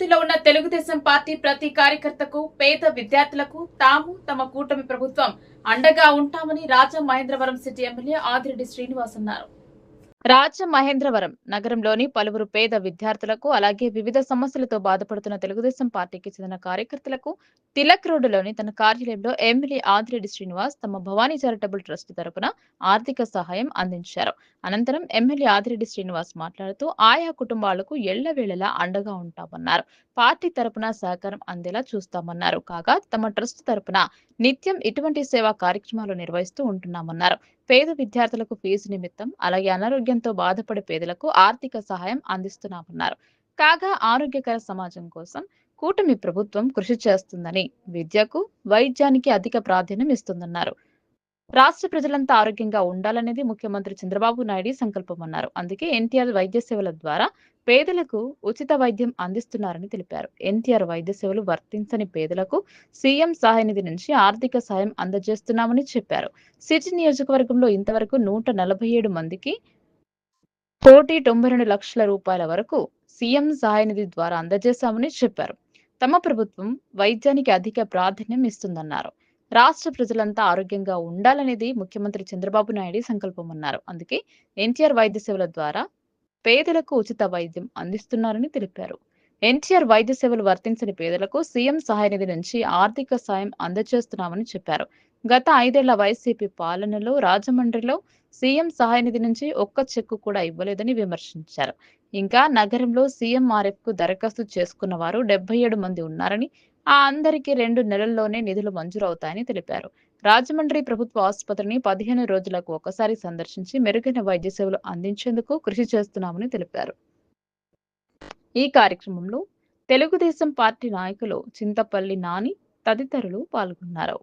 ఇబ్బందిలో ఉన్న తెలుగుదేశం పార్టీ ప్రతి కార్యకర్తకు పేద విద్యార్థులకు తాము తమ కూటమి ప్రభుత్వం అండగా ఉంటామని Rajamahendravaram city MLA Adireddy Srinivas అన్నారు. రాజమహేంద్రవరం నగరంలోని పలువురు పేద విద్యార్థులకు అలాగే వివిధ సమస్యలతో బాధపడుతున్న తెలుగుదేశం పార్టీకి చెందిన కార్యకర్తలకు తిలక్ రోడ్డులోని తన కార్యాలయంలో ఎమ్మెల్యే ఆదిరెడ్డి శ్రీనివాస్ తమ భవానీ చారిటబుల్ ట్రస్ట్ తరపున ఆర్థిక సహాయం అందించారు. అనంతరం ఎమ్మెల్యే ఆదిరెడ్డి శ్రీనివాస్ మాట్లాడుతూ ఆయా కుటుంబాలకు ఎళ్ళవేళలా అండగా ఉంటామన్నారు. పార్టీ తరపున సహకారం అందేలా చూస్తామన్నారు. కాగా తమ ట్రస్ట్ తరపున నిత్యం ఇటువంటి సేవా కార్యక్రమాలు నిర్వహిస్తూ ఉంటున్నామన్నారు. పేద విద్యార్థులకు ఫీజు నిమిత్తం అలాగే అనారోగ్యంతో బాధపడే పేదలకు ఆర్థిక సహాయం అందిస్తున్నామన్నారు. కాగా ఆరోగ్యకర సమాజం కోసం కూటమి ప్రభుత్వం కృషి చేస్తుందని విద్యకు వైద్యానికి అధిక ప్రాధాన్యం ఇస్తుందన్నారు. రాష్ట్ర ప్రజలంతా ఆరోగ్యంగా ఉండాలనేది ముఖ్యమంత్రి చంద్రబాబు నాయుడు సంకల్పమన్నారు అందుకే ఎన్టీఆర్ వైద్య సేవల ద్వారా పేదలకు ఉచిత వైద్యం అందిస్తున్నారని తెలిపారు. ఎన్టీఆర్ వైద్య సేవలు వర్తించని పేదలకు సీఎం సహాయ నిధి నుంచి ఆర్థిక సాయం అందజేస్తున్నామని చెప్పారు. సిటీ నియోజకవర్గంలో ఇంతవరకు నూట నలభై ఏడు మందికి కోటి తొంభై రెండు లక్షల రూపాయల వరకు సీఎం సహాయ నిధి ద్వారా అందజేశామని చెప్పారు. తమ ప్రభుత్వం వైద్యానికి అధిక ప్రాధాన్యం ఇస్తుందన్నారు. రాష్ట్ర ప్రజలంతా ఆరోగ్యంగా ఉండాలనేది ముఖ్యమంత్రి చంద్రబాబు నాయుడు సంకల్పం అన్నారు అందుకే ఎన్టీఆర్ వైద్య సేవల ద్వారా పేదలకు ఉచిత వైద్యం అందిస్తున్నారని తెలిపారు. ఎన్టీఆర్ వైద్య సేవలు వర్తించని పేదలకు సీఎం సహాయ నిధి నుంచి ఆర్థిక సాయం అందజేస్తున్నామని చెప్పారు. గత ఐదేళ్ళ వైసీపీ పాలనలో రాజమండ్రిలో సీఎం సహాయ నిధి నుంచి ఒక్క చెక్కు కూడా ఇవ్వలేదని విమర్శించారు. ఇంకా నగరంలో సీఎంఆర్ఎఫ్కు దరఖాస్తు చేసుకున్న వారు డెబ్బై ఏడు మంది ఉన్నారని ఆ అందరికీ రెండు నెలల్లోనే నిధులు మంజూరవుతాయని తెలిపారు. రాజమండ్రి ప్రభుత్వ ఆసుపత్రిని పదిహేను రోజులకు ఒకసారి సందర్శించి మెరుగైన వైద్య సేవలు అందించేందుకు కృషి చేస్తున్నామని తెలిపారు. ఈ కార్యక్రమంలో తెలుగుదేశం పార్టీ నాయకులు చింతపల్లి నాని తదితరులు పాల్గొన్నారు.